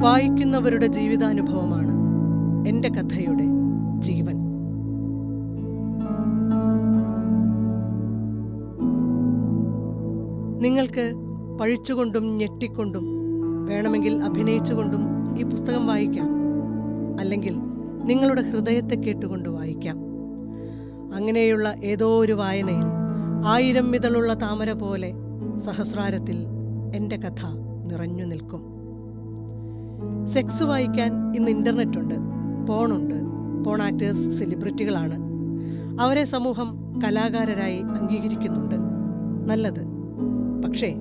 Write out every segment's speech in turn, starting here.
വായിക്കുന്നവരുടെ ജീവിതാനുഭവമാണ് എന്റെ കഥയുടെ ജീവൻ. നിങ്ങൾക്ക് പഴിച്ചുകൊണ്ടും ഞെട്ടിക്കൊണ്ടും വേണമെങ്കിൽ അഭിനയിച്ചുകൊണ്ടും ഈ പുസ്തകം വായിക്കാം. അല്ലെങ്കിൽ നിങ്ങളുടെ ഹൃദയത്തെ കേട്ടുകൊണ്ട് വായിക്കാം. അങ്ങനെയുള്ള ഏതോ ഒരു വായനയിൽ ആയിരം മിതളുള്ള താമര പോലെ സഹസ്രാരത്തിൽ എന്റെ കഥ നിറഞ്ഞു നിൽക്കും. സെക്സ് വായിക്കാൻ ഇന്ന് ഇന്റർനെറ്റ് ഉണ്ട് പോണുണ്ട് പോൺ ആക്ടേഴ്സ് സെലിബ്രിറ്റികളാണ്. അവരെ സമൂഹം കലാകാരരായി അംഗീകരിക്കുന്നുണ്ട്. നല്ലത്. പക്ഷേ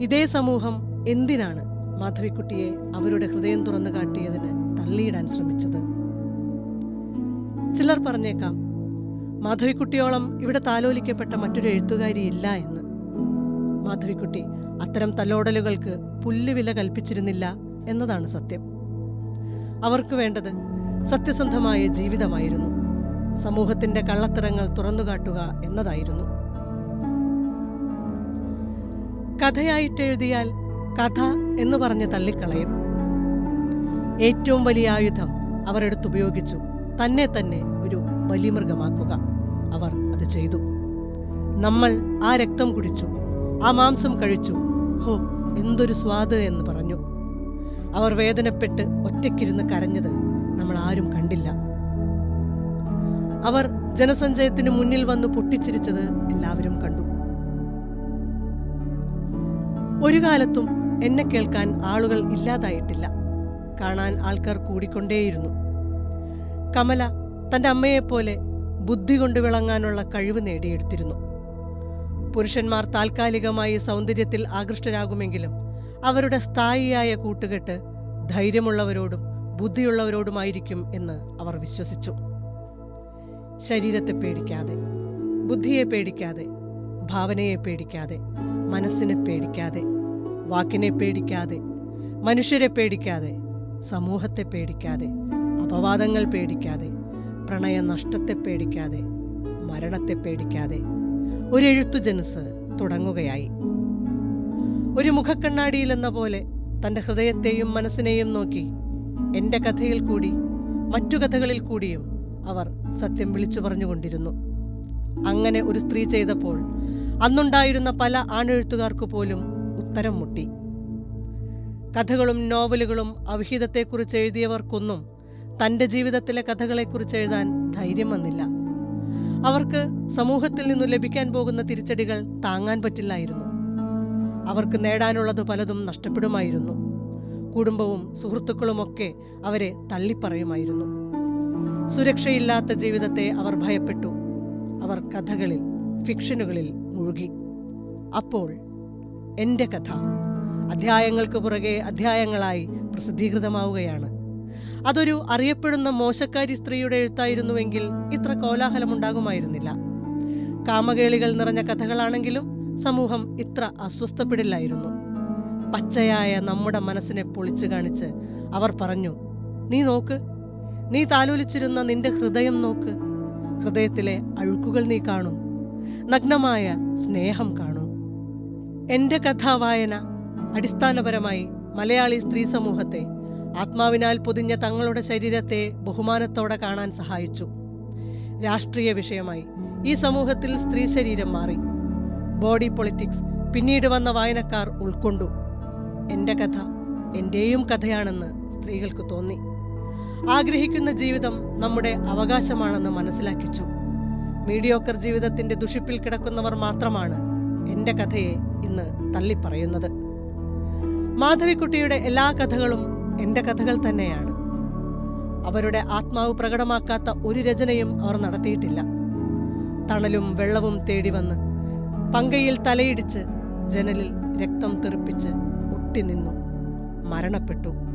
ഇതേ സമൂഹം എന്തിനാണ് മാധവിക്കുട്ടിയെ അവരുടെ ഹൃദയം തുറന്നു കാട്ടിയതിന് തള്ളിയിടാൻ ശ്രമിച്ചത്? ചിലർ പറഞ്ഞേക്കാം മാധവിക്കുട്ടിയോളം ഇവിടെ താലോലിക്കപ്പെട്ട മറ്റൊരു എഴുത്തുകാരിയില്ല എന്ന്. മാധവിക്കുട്ടി അത്തരം തലോടലുകൾക്ക് പുല്ലുവില കൽപ്പിച്ചിരുന്നില്ല എന്നതാണ് സത്യം. അവർക്ക് വേണ്ടത് സത്യസന്ധമായ ജീവിതമായിരുന്നു. സമൂഹത്തിന്റെ കള്ളത്തരങ്ങൾ തുറന്നുകാട്ടുക എന്നതായിരുന്നു. കഥയായിട്ടെഴുതിയാൽ കഥ എന്ന് പറഞ്ഞ് തള്ളിക്കളയും. ഏറ്റവും വലിയ ആയുധം അവരെടുത്തുപയോഗിച്ചു തന്നെ തന്നെ ഒരു ബലിമൃഗമാക്കുക. അവർ അത് ചെയ്തു. നമ്മൾ ആ രക്തം കുടിച്ചു ആ മാംസം കഴിച്ചു. ഹോ എന്തൊരു സ്വാദ് എന്ന് പറഞ്ഞു. അവർ വേദനപ്പെട്ട് ഒറ്റയ്ക്കിരുന്ന് കരഞ്ഞത് നമ്മൾ ആരും കണ്ടില്ല. അവർ ജനസഞ്ചയത്തിന് മുന്നിൽ വന്ന് പൊട്ടിച്ചിരിച്ചത് എല്ലാവരും കണ്ടു. ഒരു കാലത്തും എന്നെ കേൾക്കാൻ ആളുകൾ ഇല്ലാതായിട്ടില്ല. കാണാൻ ആൾക്കാർ കൂടിക്കൊണ്ടേയിരുന്നു. കമല തന്റെ അമ്മയെപ്പോലെ ബുദ്ധി കൊണ്ട് വിളങ്ങാനുള്ള കഴിവ് നേടിയെടുത്തിരുന്നു. പുരുഷന്മാർ താൽക്കാലികമായി സൗന്ദര്യത്തിൽ ആകൃഷ്ടരാകുമെങ്കിലും അവരുടെ സ്ഥായിയായ കൂട്ടുകെട്ട് ധൈര്യമുള്ളവരോടും ബുദ്ധിയുള്ളവരോടുമായിരിക്കും എന്ന് അവർ വിശ്വസിച്ചു. ശരീരത്തെ പേടിക്കാതെ ബുദ്ധിയെ പേടിക്കാതെ ഭാവനയെ പേടിക്കാതെ മനസ്സിനെ പേടിക്കാതെ വാക്കിനെ പേടിക്കാതെ മനുഷ്യരെ പേടിക്കാതെ സമൂഹത്തെ പേടിക്കാതെ അപവാദങ്ങൾ പേടിക്കാതെ പ്രണയനഷ്ടത്തെ പേടിക്കാതെ മരണത്തെ പേടിക്കാതെ ഒരു എഴുത്തു ജനസ് തുടങ്ങുകയായി. ഒരു മുഖക്കണ്ണാടിയിലെന്ന പോലെ തന്റെ ഹൃദയത്തെയും മനസ്സിനെയും നോക്കി എന്റെ കഥയിൽ കൂടി മറ്റു കഥകളിൽ കൂടിയും അവർ സത്യം വിളിച്ചു പറഞ്ഞുകൊണ്ടിരുന്നു. അങ്ങനെ ഒരു സ്ത്രീ ചെയ്തപ്പോൾ അന്നുണ്ടായിരുന്ന പല ആണെഴുത്തുകാർക്ക് പോലും ഉത്തരം മുട്ടി. കഥകളും നോവലുകളും അവിഹിതത്തെക്കുറിച്ച് എഴുതിയവർക്കൊന്നും തന്റെ ജീവിതത്തിലെ കഥകളെക്കുറിച്ച് എഴുതാൻ ധൈര്യം വന്നില്ല. അവർക്ക് സമൂഹത്തിൽ നിന്നു ലഭിക്കാൻ പോകുന്ന തിരിച്ചടികൾ താങ്ങാൻ പറ്റില്ലായിരുന്നു. അവർക്ക് നേടാനുള്ളത് പലതും നഷ്ടപ്പെടുമായിരുന്നു. കുടുംബവും സുഹൃത്തുക്കളുമൊക്കെ അവരെ തള്ളിപ്പറയുമായിരുന്നു. സുരക്ഷയില്ലാത്ത ജീവിതത്തെ അവർ ഭയപ്പെട്ടു. അവർ കഥകളിൽ ഫിക്ഷനുകളിൽ മുഴുകി. അപ്പോൾ എന്റെ കഥ അധ്യായങ്ങൾക്ക് പുറകെ അധ്യായങ്ങളായി പ്രസിദ്ധീകൃതമാവുകയാണ്. അതൊരു അറിയപ്പെടുന്ന മോശക്കാരി സ്ത്രീയുടെ എഴുത്തായിരുന്നുവെങ്കിൽ ഇത്ര കോലാഹലമുണ്ടാകുമായിരുന്നില്ല. കാമകേളികൾ നിറഞ്ഞ കഥകളാണെങ്കിലും സമൂഹം ഇത്ര അസ്വസ്ഥപ്പെടില്ലായിരുന്നു. പച്ചയായ നമ്മുടെ മനസ്സിനെ പൊളിച്ചു കാണിച്ച് അവർ പറഞ്ഞു നീ നോക്ക് നീ താലോലിച്ചിരുന്ന നിന്റെ ഹൃദയം നോക്ക്. ഹൃദയത്തിലെ അഴുക്കുകൾ നീ കാണും നഗ്നമായ സ്നേഹം കാണും. എന്റെ കഥാവായന അടിസ്ഥാനപരമായി മലയാളി സ്ത്രീ സമൂഹത്തെ ആത്മാവിനാൽ പൊതിഞ്ഞ തങ്ങളുടെ ശരീരത്തെ ബഹുമാനത്തോടെ കാണാൻ സഹായിച്ചു. രാഷ്ട്രീയ വിഷയമായി ഈ സമൂഹത്തിൽ സ്ത്രീ ശരീരം മാറി. ബോഡി പൊളിറ്റിക്സ് പിന്നീട് വന്ന വായനക്കാർ ഉൾക്കൊണ്ടു. എന്റെ കഥ എന്റെയും കഥയാണെന്ന് സ്ത്രീകൾക്ക് തോന്നി. ആഗ്രഹിക്കുന്ന ജീവിതം നമ്മുടെ അവകാശമാണെന്ന് മനസ്സിലാക്കിച്ചു. മീഡിയോക്കർ ജീവിതത്തിന്റെ ദുഷിപ്പിൽ കിടക്കുന്നവർ മാത്രമാണ് എന്റെ കഥയെ ഇന്ന് തള്ളിപ്പറയുന്നത്. മാധവിക്കുട്ടിയുടെ എല്ലാ കഥകളും എന്റെ കഥകൾ തന്നെയാണ്. അവരുടെ ആത്മാവ് പ്രകടമാക്കാത്ത ഒരു രചനയും അവർ നടത്തിയിട്ടില്ല. തണലും വെള്ളവും തേടി വന്ന് പങ്കയിൽ തലയിടിച്ച് ജനലിൽ രക്തം തെറിപ്പിച്ച് ഒട്ടിനിന്നു. മരണപ്പെട്ടു.